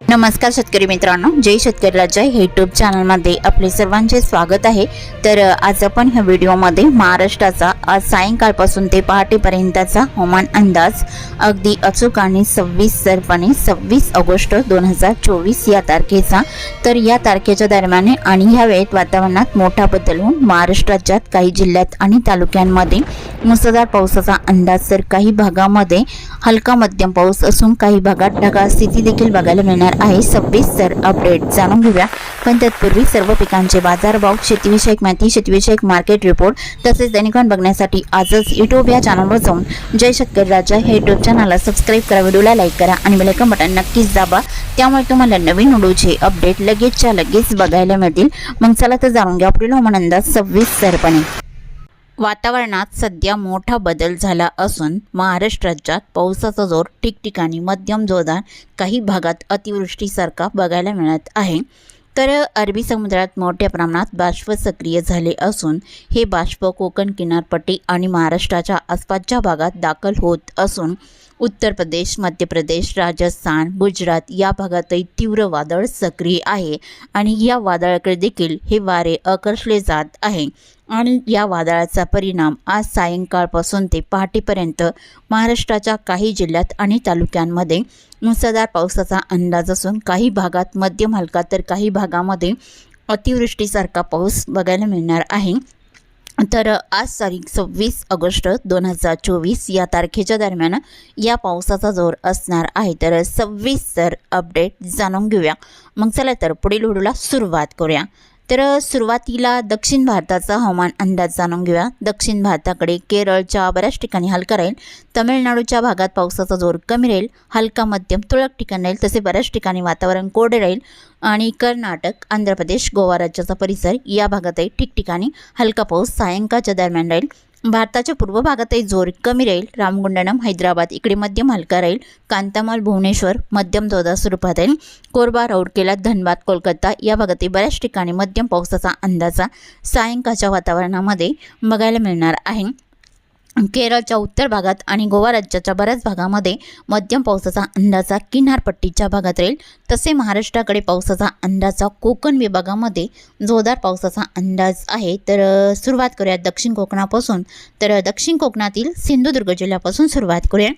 नमस्कार शेतकरी मित्रांनो जय शेतकरीला जय हे यूट्यूब चॅनलमध्ये आपले सर्वांचे स्वागत आहे. तर आज आपण ह्या व्हिडिओमध्ये महाराष्ट्राचा आज सायंकाळपासून ते पहाटेपर्यंतचा हवामान अंदाज अगदी अचूक आणि सव्वीसरपणे सव्वीस ऑगस्ट दोन हजार चोवीस या तारखेचा. तर या तारखेच्या दरम्यान आणि ह्या वेळेत वातावरणात मोठा बदल होऊन महाराष्ट्र राज्यात काही जिल्ह्यात आणि तालुक्यांमध्ये मुसळधार पावसाचा अंदाज तर काही भागामध्ये हलका मध्यम पाऊस असून काही भागात ढगाळ स्थिती देखील बघायला मिळणार आहे. सव्वीस तर अपडेट जाणून घेऊया. पण तत्पूर्वी सर्व पिकांचे बाजारभाव शेतीविषयक माहिती शेतीविषयक मार्केट रिपोर्ट तसेच दैनिकान बघण्यासाठी आजच युट्यूब या चॅनलवर जाऊन जय शक्कर राजा हे युट्यूब चॅनलला सबस्क्राईब करा व्हिडिओला लाईक करा आणि बेलकम बटन नक्कीच दाबा. त्यामुळे तुम्हाला नवीन व्हिडिओचे अपडेट लगेचच्या लगेच बघायला मिळतील. मग चला तर जाणून घ्या. पुढील हवामान अंदाज सव्वीस सरपणे वातावरणात सध्या मोठा बदल झाला असून महाराष्ट्र राज्यात पावसाचा जोर ठिकठिकाणी मध्यम जोरदार काही भागात अतिवृष्टीसारखा बघायला मिळत आहे. तर अरबी समुद्रात मोठ्या प्रमाणात बाष्प सक्रिय झाले असून हे बाष्प कोकण किनारपट्टी आणि महाराष्ट्राच्या आसपासच्या भागात दाखल होत असून उत्तर प्रदेश मध्य प्रदेश राजस्थान गुजरात या भागातही तीव्र वादळ सक्रिय आहे आणि या वादळाकडे देखील हे वारे आकर्षले जात आहे. आणि या वादळाचा परिणाम आज सायंकाळपासून ते पहाटेपर्यंत महाराष्ट्राच्या काही जिल्ह्यात आणि तालुक्यांमध्ये मुसळधार पावसाचा अंदाज असून काही भागात मध्यम हलका तर काही भागामध्ये अतिवृष्टीसारखा पाऊस बघायला मिळणार आहे. तर आज तारीख सव्वीस ऑगस्ट दोन हजार चोवीस या तारखेच्या दरम्यान या पावसाचा जोर असणार आहे. तर सव्वीस तर अपडेट जाणून घेऊया. मग चला तर पुढील व्हिडिओला सुरुवात करूया. तर सुरुवातीला दक्षिण भारताचा हवामान अंदाज जाणून घेऊया. दक्षिण भारताकडे केरळच्या बऱ्याच ठिकाणी हलका राहील. तमिळनाडूच्या भागात पावसाचा जोर कमी राहील. हलका मध्यम तुरळक ठिकाणी राहील. तसे बऱ्याच ठिकाणी वातावरण कोरडे राहील. आणि कर्नाटक आंध्र प्रदेश गोवा राज्याचा परिसर या भागातही ठिकठिकाणी हलका पाऊस सायंकाळच्या दरम्यान राहील. भारताच्या पूर्व भागातही जोर कमी राहील. रामगुंडनम हैदराबाद इकडे मध्यम हलका राहील. कांतामाल भुवनेश्वर मध्यम जोरदार स्वरूपात राहील. कोरबा राऊरकेला धनबाद कोलकाता या भागातही बऱ्याच ठिकाणी मध्यम पावसाचा अंदाजा सायंकाळच्या वातावरणामध्ये बघायला मिळणार आहे. केरळच्या उत्तर भागात आणि गोवा राज्याच्या बऱ्याच भागामध्ये मध्यम पावसाचा अंदाजा किनारपट्टीच्या भागात राहील. तसे महाराष्ट्राकडे पावसाचा अंदाजा कोकण विभागामध्ये जोरदार पावसाचा अंदाज आहे. तर सुरुवात करूया दक्षिण कोकणापासून. तर दक्षिण कोकणातील सिंधुदुर्ग जिल्ह्यापासून सुरुवात करूया.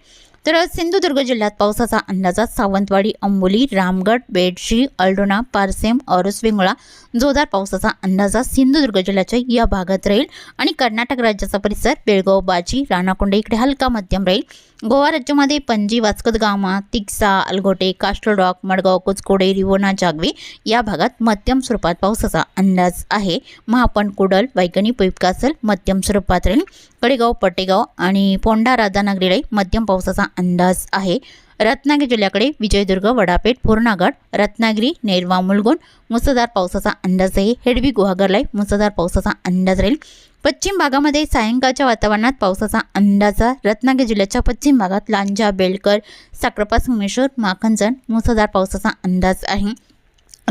तर सिंधुदुर्ग जिल्ह्यात पावसाचा अंदाजा सावंतवाडी अंबोली रामगड बेडशी अल्डोना पारसेम औरस वेंगुळा जोरदार पावसाचा अंदाजात सिंधुदुर्ग जिल्ह्याच्या या भागात राहील. आणि कर्नाटक राज्याचा परिसर बेळगाव बाजी राणाकोंडे इकडे हलका मध्यम राहील. गोवा राज्यामध्ये पणजी वास्कदगामा तिक्सा अलगोटे कास्टरडॉक मडगाव कुचकोडे रिवोना जागवे या भागात मध्यम स्वरूपात पावसाचा अंदाज आहे. महापण कुडल वैगणी पुईपकासल मध्यम स्वरूपात राहील. कडेगाव पटेगाव आणि पोंडा राधानगरी राहील. मध्यम पावसाचा अंदाज आहे. रत्नागिरी जिल्ह्याकडे विजयदुर्ग वडापेठ पूर्णागड रत्नागिरी नेरवा मुलगुण मुसळधार पावसाचा अंदाज आहे. हेडवी गुहागरलाई मुसळधार पावसाचा अंदाज राहील. पश्चिम भागामध्ये सायंकाळच्या वातावरणात पावसाचा अंदाज रत्नागिरी जिल्ह्याच्या पश्चिम भागात लांजा बेलकर साक्रपा सोमेश्वर माखनजण मुसळधार पावसाचा अंदाज आहे.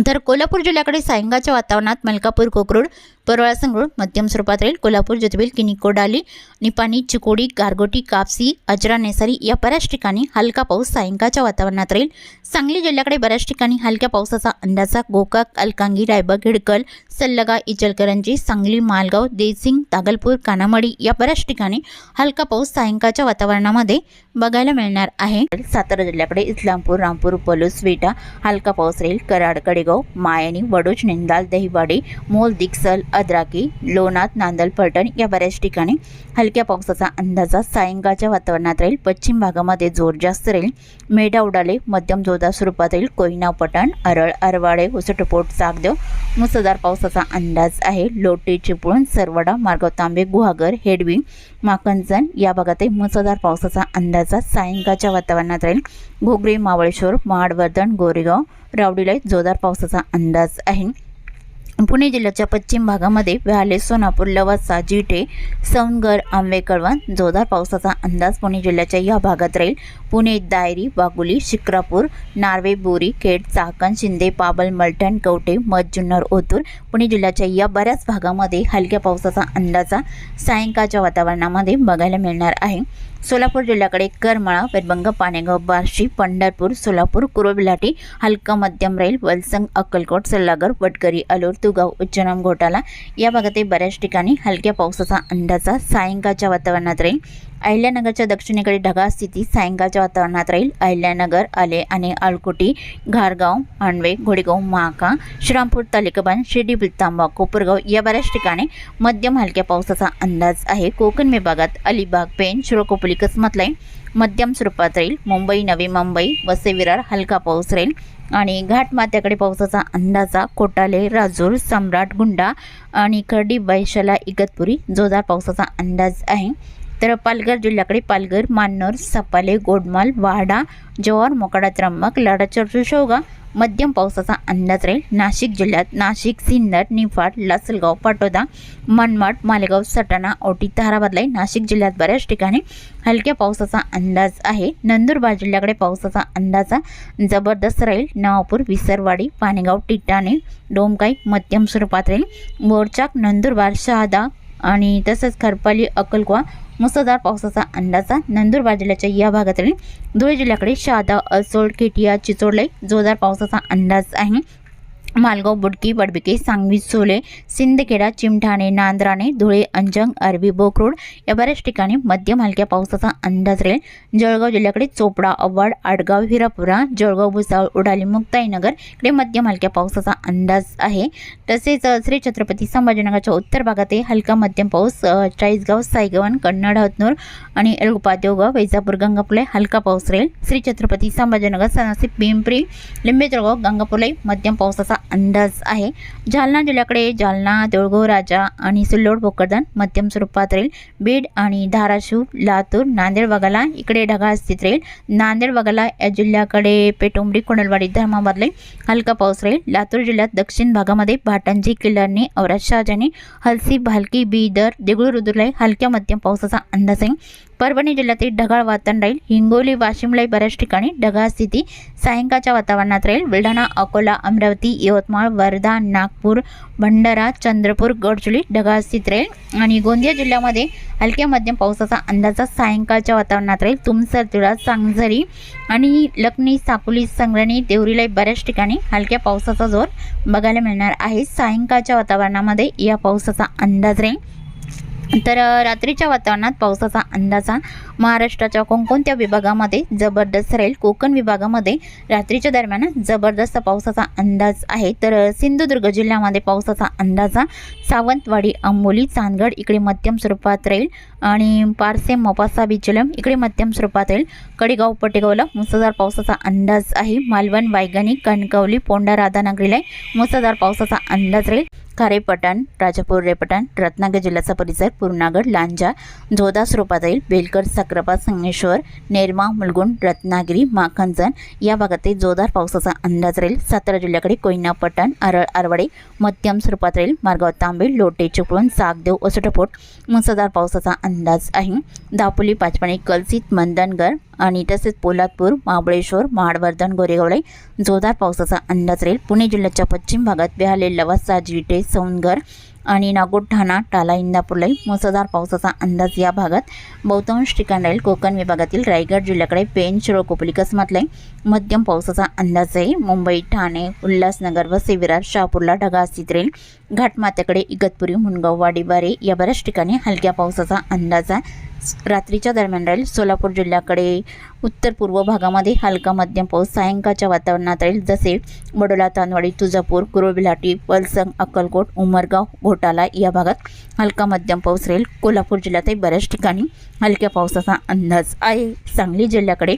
तर कोल्हापूर जिल्ह्याकडे सायंकाळच्या वातावरणात मलकापूर कोकरूड परवाळा संगरूळ मध्यम स्वरूपात राहील. कोल्हापूर ज्योतिबील किनिकोडाली निपाणी चिकोडी गारगोटी कापसी अजरा नेसारी या बऱ्याच ठिकाणी हलका पाऊस सायंकाळच्या वातावरणात राहील. सांगली जिल्ह्याकडे बऱ्याच ठिकाणी हलक्या पावसाचा अंदाजा गोकाक अलकांगी रायबग हिडकल सल्लगा इचलकरंजी सांगली मालगाव देसिंग तागलपूर कानामडी या बऱ्याच ठिकाणी हलका पाऊस सायंकाळच्या वातावरणामध्ये बघायला मिळणार आहे. सातारा जिल्ह्याकडे इस्लामपूर रामपूर पलूस विटा हलका पाऊस राहील. कराड कडेगाव मायणी वडोज निंदाल दहिवाडी मोल दिक्सल अद्राकी लोणात नांदल फलटण या बऱ्याच ठिकाणी हलक्या पावसाचा अंदाजा सायंकाळच्या वातावरणात राहील. पश्चिम भागामध्ये जोर जास्त राहील. मेढा उडाले मध्यम जोरदार स्वरूपात राहील. कोयना पटण अरळ अरवाडे उसटपोट चाकदेव मुसळधार पावसाचा अंदाज आहे. लोटे चिपळूण सरवडा मार्गाव तांबे गुहागर हेडवी माकंजन या भागातही मुसळधार पावसाचा अंदाजा सायंकाळच्या वातावरणात राहील. घोगरे मावळेश्वर महाडवर्धन गोरेगाव रावडीला जोरदार पावसाचा अंदाज आहे. पुणे जिल्ह्याच्या पश्चिम भागामध्ये व्याले सोनापूर लवासा जिटे सौनगर आंबे कळवण जोरदार पावसाचा अंदाज पुणे जिल्ह्याच्या या भागात राहील. पुणे दायरी वागुली शिक्रापूर नार्वे बोरी खेड चाकण शिंदे पाबल मलठण कवटे मध जुन्नर ओतूर पुणे जिल्ह्याच्या या बऱ्याच भागामध्ये हलक्या पावसाचा अंदाजा सायंकाळच्या वातावरणामध्ये बघायला मिळणार आहे. सोलापूर जिल्ह्याकडे करमाळा पेरबंग पाणेगाव बार्शी पंढरपूर सोलापूर कुरोबिलाटी हलका मध्यम राहील वलसंग अक्कलकोट सल्लागर वटकरी अलूर तुगाव उच्चनाम घोटाला या भागातील बऱ्याच ठिकाणी हलक्या पावसाचा अंदाजा सायंकाळच्या वातावरणात राहील. अहिल्यानगरच्या दक्षिणेकडे ढगाळ स्थिती सायंकाळच्या वातावरणात राहील. अहिल्यानगर आले आणि आळकोटी घारगाव आणवे घोडेगाव महाका श्रीरामपूर तालिकाबान शिर्डी बिलतांबा कोपरगाव या बऱ्याच ठिकाणी मध्यम हलक्या पावसाचा अंदाज आहे. कोकण विभागात अलिबाग पेन शिरोकोपली कसमतलाई मध्यम स्वरूपात राहील. मुंबई नवी मुंबई वसई विरार हलका पाऊस राहील. आणि घाटमाथ्याकडे पावसाचा अंदाजा कोटाले राजूर सम्राट गुंडा आणि खर्डी बैशाला इगतपुरी जोरदार पावसाचा अंदाज आहे. तर पालघर जिल्ह्याकडे पालघर मान्नर सपाले गोडमाल वाडा जव्हार मोकाडा त्र्यंबक लाडाचर शेवगा मध्यम पावसाचा अंदाज राहील. नाशिक जिल्ह्यात नाशिक सिन्नर निफाड लासलगाव पाटोदा मनमाड मालेगाव सटाणा ओटी ताराबादलाई नाशिक जिल्ह्यात बऱ्याच ठिकाणी हलक्या पावसाचा अंदाज आहे. नंदुरबार जिल्ह्याकडे पावसाचा अंदाजा जबरदस्त राहील. नवापूर विसरवाडी पाणेगाव टिटाणे डोमकाई मध्यम स्वरूपात राहील. मोरचाक नंदुरबार शहादा आणि तसंच खरपाली अक्कलकोवा मुसळधार पावसाचा अंदाजा नंदुरबार जिल्ह्याच्या या भागातील धुळे जिल्ह्याकडे शहादा असोड केटिया चिचोडलाई जोरदार पावसाचा अंदाज आहे. मालगाव बुडकी बडबिके सांगवी सोले सिंदखेडा चिमठाणे नांद्राणे धुळे अंजंग अरबी बोकरोड या बऱ्याच ठिकाणी मध्यम हलक्या पावसाचा अंदाज राहील. जळगाव जिल्ह्याकडे चोपडा अव्वाड आडगाव हिरापुरा जळगाव भुसावळ उडाली मुक्ताईनगर इकडे मध्यम हलक्या पावसाचा अंदाज आहे. तसेच श्री छत्रपती संभाजीनगरच्या उत्तर भागातही हलका मध्यम पाऊस चाळीसगाव सायगवन कन्नड हतनूर आणि एळगुपा देवगाव वैजापूर गंगापुले हलका पाऊस राहील. श्री छत्रपती संभाजीनगर सनासी पिंपरी लिंबे जळगाव गंगापुलाई मध्यम पावसाचा अंदाज आहे. जालना जिल्ह्याकडे जालना देऊळगाव राजा आणि सिल्लोड भोकरदन मध्यम स्वरूपात राहील. बीड आणि धाराशिव लातूर नांदेड वगाला इकडे ढगाळ स्थित राहील. नांदेड वगाला या जिल्ह्याकडे पेटुंबडी कोंडलवाडी धर्माबादले हलका पाऊस राहील. लातूर जिल्ह्यात दक्षिण भागामध्ये भाटंजी किल्लरनी औरत शहाजानी हलसी भालकी बीदर देगुळ रुद्रलाई हलक्या मध्यम पावसाचा अंदाज आहे. परभणी जिल्ह्यातील ढगाळ वातावरण राहील. हिंगोली वाशिमलाई बऱ्याच ठिकाणी ढगाळ स्थिती. सायंकाळच्या वातावरणात राहील. बुलढाणा अकोला अमरावती यवतमाळ वर्धा नागपूर भंडारा चंद्रपूर गडचिरोली ढगाळ स्थित राहील. आणि गोंदिया जिल्ह्यामध्ये हलक्या मध्यम पावसाचा अंदाजा सायंकाळच्या वातावरणात राहील. तुमसर तुळा सांगझरी आणि लखनी साकोली संग्रणी देवरीलाई बऱ्याच ठिकाणी हलक्या पावसाचा जोर बघायला मिळणार आहे. सायंकाळच्या वातावरणामध्ये या पावसाचा अंदाज राहील. तर रात्रीच्या वातावरणात पावसाचा अंदाजा महाराष्ट्राच्या कोणकोणत्या विभागामध्ये जबरदस्त राहील कोकण विभागामध्ये रात्रीच्या दरम्यान जबरदस्त पावसाचा अंदाज आहे? तर सिंधुदुर्ग जिल्ह्यामध्ये पावसाचा अंदाज हा सावंतवाडी आंबोली चांदगड इकडे मध्यम स्वरूपात राहील आणि पारसे मोपासा बिचलम इकडे मध्यम स्वरूपात राहील कडेगाव पटेगावला मुसळधार पावसाचा अंदाज आहे. मालवण वायगणी कणकवली पोंडा राधानगरीला मुसळधार पावसाचा अंदाज राहील खारेपटण राजापूर रेपटण रत्नागिरी जिल्ह्याचा परिसर पूर्णागड लांजा जोधा स्वरूपात राहील बेलकर सक्राबाद संगमेश्वर नेरमा मुलगुण रत्नागिरी माखंजन या भागातील जोरदार पावसाचा अंदाज राहील. सातारा जिल्ह्याकडे कोयना पटण आरळ आरवाडे मध्यम स्वरूपात राहील. मार्गाव तांबे लोटे चिपळूण सागदेव ओसटपोट मुसळधार पावसाचा अंदाज आहे. दापोली पाचपाणी कलसित मंदनगर आणि तसेच पोलादपूर महाबळेश्वर महाडवर्धन गोरेगावलाई जोरदार पावसाचा अंदाज राहील. पुणे जिल्ह्याच्या पश्चिम भागात बेहाले लवासा जिटे सौंदगर आणि नागोड ठाणा टाला इंदापूरलाई मुसळधार पावसाचा अंदाज या भागात. बहुतांश ठिकाण राहील. कोकण विभागातील रायगड जिल्ह्याकडे पेन शिरो कोपली कसमातलाई मध्यम पावसाचा अंदाज आहे. मुंबई ठाणे उल्हासनगर व सेविरार शहापूरला ढगाळ स्थित राहील. घाटमाथ्याकडे इगतपुरी मुनगाव वाडीबारे या बऱ्याच ठिकाणी हलक्या पावसाचा अंदाज आहे. रात्रीच्या दरम्यान राहील. सोलापूर जिल्ह्याकडे उत्तर पूर्व भागामध्ये हलका मध्यम पाऊस सायंकाळच्या वातावरणात राहील. जसे बडोला तानवाडी तुळजापूर कुरुबिलाटी पलसंग अक्कलकोट उमरगाव घोटाला या भागात हलका मध्यम पाऊस राहील. कोल्हापूर जिल्ह्यातही बऱ्याच ठिकाणी हलक्या पावसाचा अंदाज आहे. सांगली जिल्ह्याकडे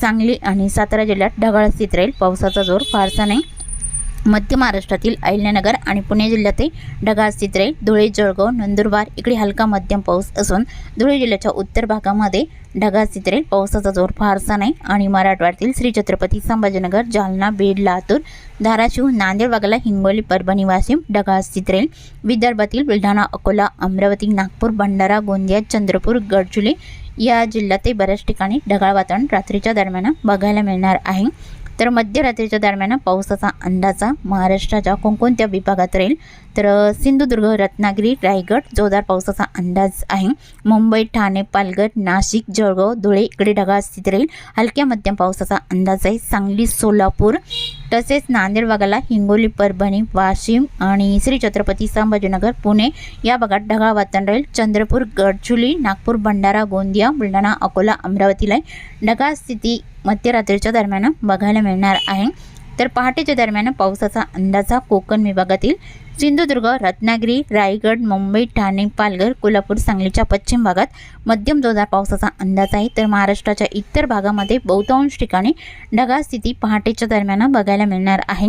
सांगली आणि सातारा जिल्ह्यात ढगाळ स्थित राहील. पावसाचा जोर फारसा नाही. मध्य महाराष्ट्रातील अहिल्यानगर आणि पुणे जिल्ह्यातही ढगाळ स्थित राहील. धुळे जळगाव नंदुरबार इकडे हलका मध्यम पाऊस असून धुळे जिल्ह्याच्या उत्तर भागामध्ये ढगाळ स्थित राहील. पावसाचा जोर फारसा नाही आणि मराठवाड्यातील श्री छत्रपती संभाजीनगर जालना बीड लातूर धाराशिव नांदेड वागला हिंगोली परभणी वाशिम ढगाळ स्थित राहील. विदर्भातील बुलढाणा अकोला अमरावती नागपूर भंडारा गोंदिया चंद्रपूर गडचुले या जिल्ह्यातही बऱ्याच ठिकाणी ढगाळ वातावरण रात्रीच्या दरम्यान बघायला मिळणार आहे. तर मध्यरात्रीच्या दरम्यान पावसाचा अंदाजा महाराष्ट्राच्या कोणकोणत्या विभागात राहील? तर सिंधुदुर्ग रत्नागिरी रायगड जोरदार पावसाचा अंदाज आहे. मुंबई ठाणे पालघर नाशिक जळगाव धुळे इकडे ढगाळ स्थिती राहील. हलक्या मध्यम पावसाचा अंदाज आहे. सांगली सोलापूर तसेच नांदेड भागाला हिंगोली परभणी वाशिम आणि श्री छत्रपती संभाजीनगर पुणे या भागात ढगाळ वातावरण राहील. चंद्रपूर गडचुली नागपूर भंडारा गोंदिया बुलढाणा अकोला अमरावतीला ढगाळ स्थिती मध्यरात्रीच्या दरम्यान बघायला मिळणार आहे. तर पहाटेच्या दरम्यान पावसाचा अंदाज हा कोकण विभागातील सिंधुदुर्ग रत्नागिरी रायगड मुंबई ठाणे पालघर कोल्हापूर सांगलीच्या पश्चिम भागात मध्यम जोरदार पावसाचा अंदाज आहे. तर महाराष्ट्राच्या इतर भागामध्ये बहुतांश ठिकाणी ढगाळ स्थिती पहाटेच्या दरम्यान बघायला मिळणार आहे.